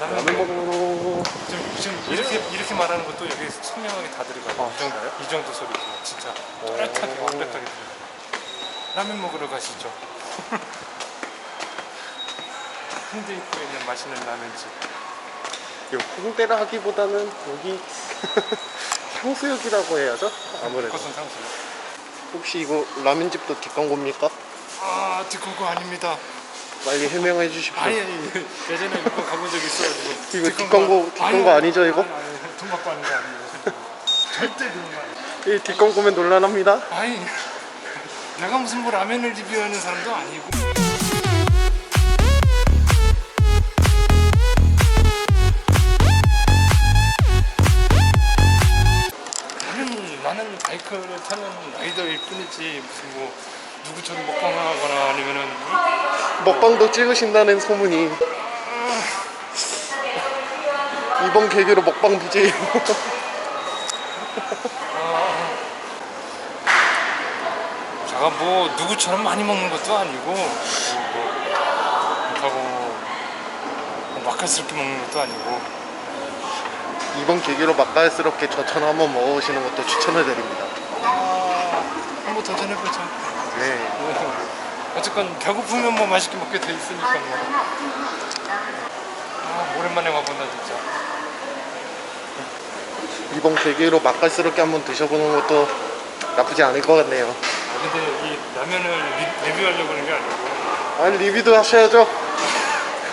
라면 먹으러 지금, 지금 이렇게 이렇게 말하는 것도 여기 선명하게 다 들어가요. 아, 이 정도요? 이 정도 소리도 진짜 또렷하게 완벽하게 들어요. 라면 먹으러 가시죠. 홍대 입구에 있는 맛있는 라면집. 요 홍대라 하기보다는 여기 향수역이라고 해야죠 아무래도 그것은 상수요. 혹시 이거 라면집도 뒷광고입니까? 아, 듣고 아닙니다. 빨리 해명해 주십시오 아니, 아니, 예전에 몇 번 가본 적 있어가지고. 이거 뒷광고- 뒷광고- 뒷광고 아니, 아니죠, 이거? 아니, 아니, 돈 받고 하는 거 아니에요. 절대 그런 거 아니에요. 이 뒷광고면 논란합니다 아니, 내가 무슨 뭐 라면을 리뷰하는 사람도 아니고. 나는, 나는 바이크를 타는 라이더일 뿐이지 무슨 뭐 누구처럼 먹방하거나 아니면은 먹방도 찍으신다는 소문이. 이번 계기로 먹방 BJ 제가 뭐 누구처럼 많이 먹는 것도 아니고 뭐, 그렇다고 뭐 맛깔스럽게 먹는 것도 아니고. 이번 계기로 맛깔스럽게 저천 한번 먹어보시는 것도 추천을 드립니다. 아, 한번 도전해보죠 네. 뭐, 어쨌건 배고프면 뭐 맛있게 먹게 돼 있으니까 뭐. 아 오랜만에 와본다 진짜. 이번 계기로 맛깔스럽게 한번 드셔보는 것도 나쁘지 않을 것 같네요. 아, 근데 이 라면을 리, 리뷰하려고 하는 게 아니고. 아니 리뷰도 하셔야죠.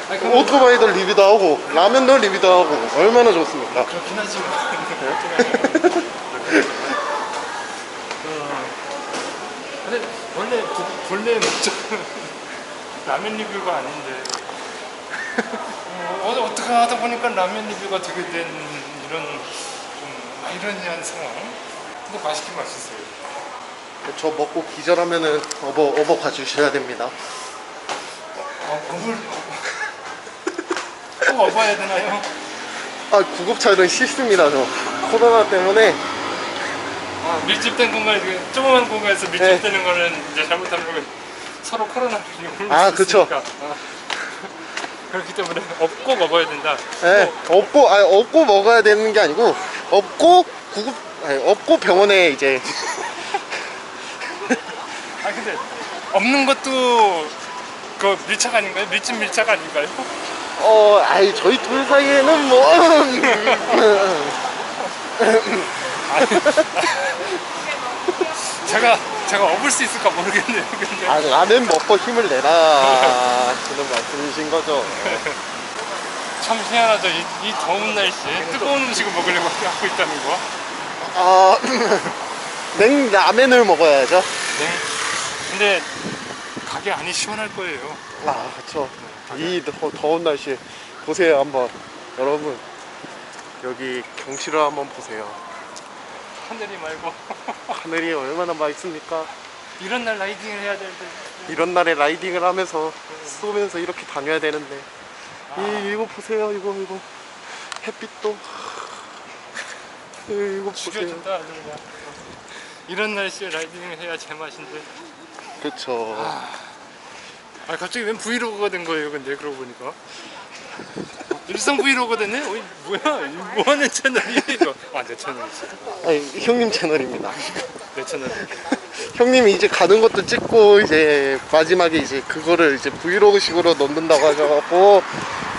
아니, 오토바이도 리뷰도 하고 라면도 리뷰도 하고 얼마나 좋습니까? 그렇긴 하지만. 그렇긴 하지만. 어, 근데 원래 부- 본래 목적은 라면 리뷰가 아닌데. 어, 어, 어떻게 하다 보니까 라면 리뷰가 되게 된 이런 좀 아이러니한 상황. 근데 맛있긴 맛있어요. 저 먹고 기절하면은 업어 업어 가주셔야 됩니다. 어, 그걸 꼭 업어야 되나요? 아 구급차는 싫습니다 저. 코로나 때문에 아, 밀집된 공간, 그 조그만 공간에서 네. 밀집되는 거는 이제 잘못하면 서로 코로나를 옮길 아, 수 그쵸. 있으니까. 아. 그렇기 때문에 업- 꼭 먹어야 된다. 예, 업고 아 업고 먹어야 되는 게 아니고 업고 구급 아니, 업고 병원에 이제 아 근데 없는 것도 그 밀착 아닌가요? 밀집 밀착 아닌가요? 어 아이 저희 둘 사이에는 뭐 제가 제가 업을 수 있을까 모르겠네요. 근데 아, 라면 먹고 힘을 내라 하는 말씀이신 거죠. 참 희한하죠. 이, 이 더운 날씨에 뜨거운 음식을 먹으려고 하고 있다는 거. 아, 냉 라면을 먹어야죠. 네. 근데 가게 안이 시원할 거예요. 아, 그렇죠. 이 더, 더운 날씨에 보세요 한번 여러분 여기 경치를 한번 보세요. 하늘이 말고. 하늘이 얼마나 맑습니까? 이런 날 라이딩을 해야 되는데 이런 날에 라이딩을 하면서 쏘면서 이렇게 다녀야 되는데. 이 이거 보세요 이거 이거. 햇빛도. 이, 이거 보세요. 죽여준다 아주 그냥. 이런 날씨에 라이딩을 해야 제맛인데. 그렇죠 아 갑자기 웬 브이로그가 된 거예요 근데 그러고 보니까 일상 브이로그 됐네? 어이 뭐야? 뭐하는 채널이야 이거. 아내 채널이지 아니 형님 채널입니다. 내 채널 형님이 이제 가는 것도 찍고 이제 마지막에 이제 그거를 이제 브이로그식으로 넣는다고 하셔갖고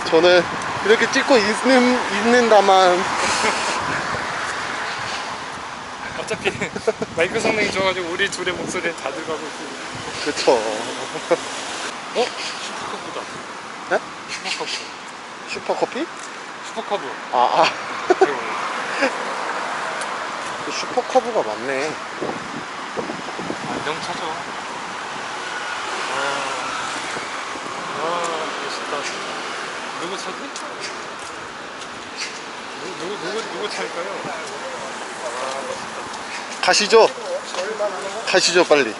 저는 이렇게 찍고 있는 있는다만. 어차피 마이크 성능이 좋아가지고 우리 둘의 목소리는 다 들어가고 있고. 그쵸. 어? 슈퍼커브다. 네? 슈퍼커브 슈퍼커피? 슈퍼커브 아, 아. 슈퍼커브가 맞네 안정차죠 와, 와 멋있다 누구 차지? 누구, 누구, 누구, 누구 차일까요? 가시죠 가시죠 빨리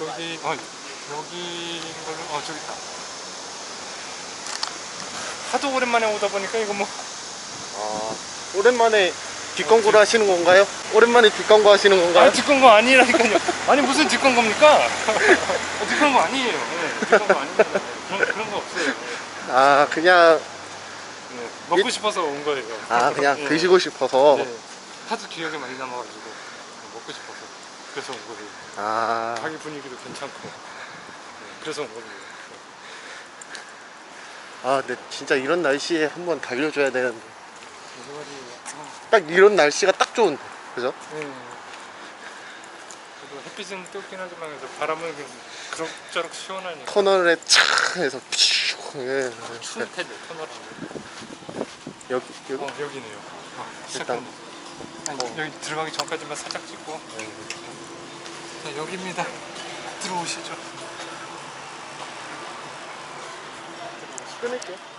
여기 아 여기 걸로 어 저기 있다. 하도 오랜만에 오다 보니까 이거 뭐 아 오랜만에 뒷광고를 하시는 건가요? 오랜만에 뒷광고 하시는 건가요? 아 뒷광고 아니라니까요. 아니 무슨 뒷광고입니까? 아, 뒷광고 아니에요. 네, 뒷광고 아닙니다. 네, 그런 그런 거 없어요. 아 그냥 네, 먹고 싶어서 온 거예요. 아 그냥 네. 드시고 싶어서 네, 하도 기억에 많이 남아가지고 먹고 싶어서 그래서 온 거예요. 아 가게 분위기도 괜찮고 네, 그래서 온 거예요. 아, 근데 진짜 이런 날씨에 한번 달려줘야 되는데 무슨 말이에요? 아, 딱 이런 날씨가 딱 좋은데 그죠? 네. 그래도 햇빛은 뜨겁긴 하지만 그래도 바람은 그냥 그럭저럭 시원하니까 터널에 착 해서 퓨 예. 추울 텐데 터널은. 여기 여기 어 여기네요. 어, 일단. 아니, 여기 들어가기 전까지만 살짝 찍고. 네, 여기입니다. 들어오시죠. 끊을게요.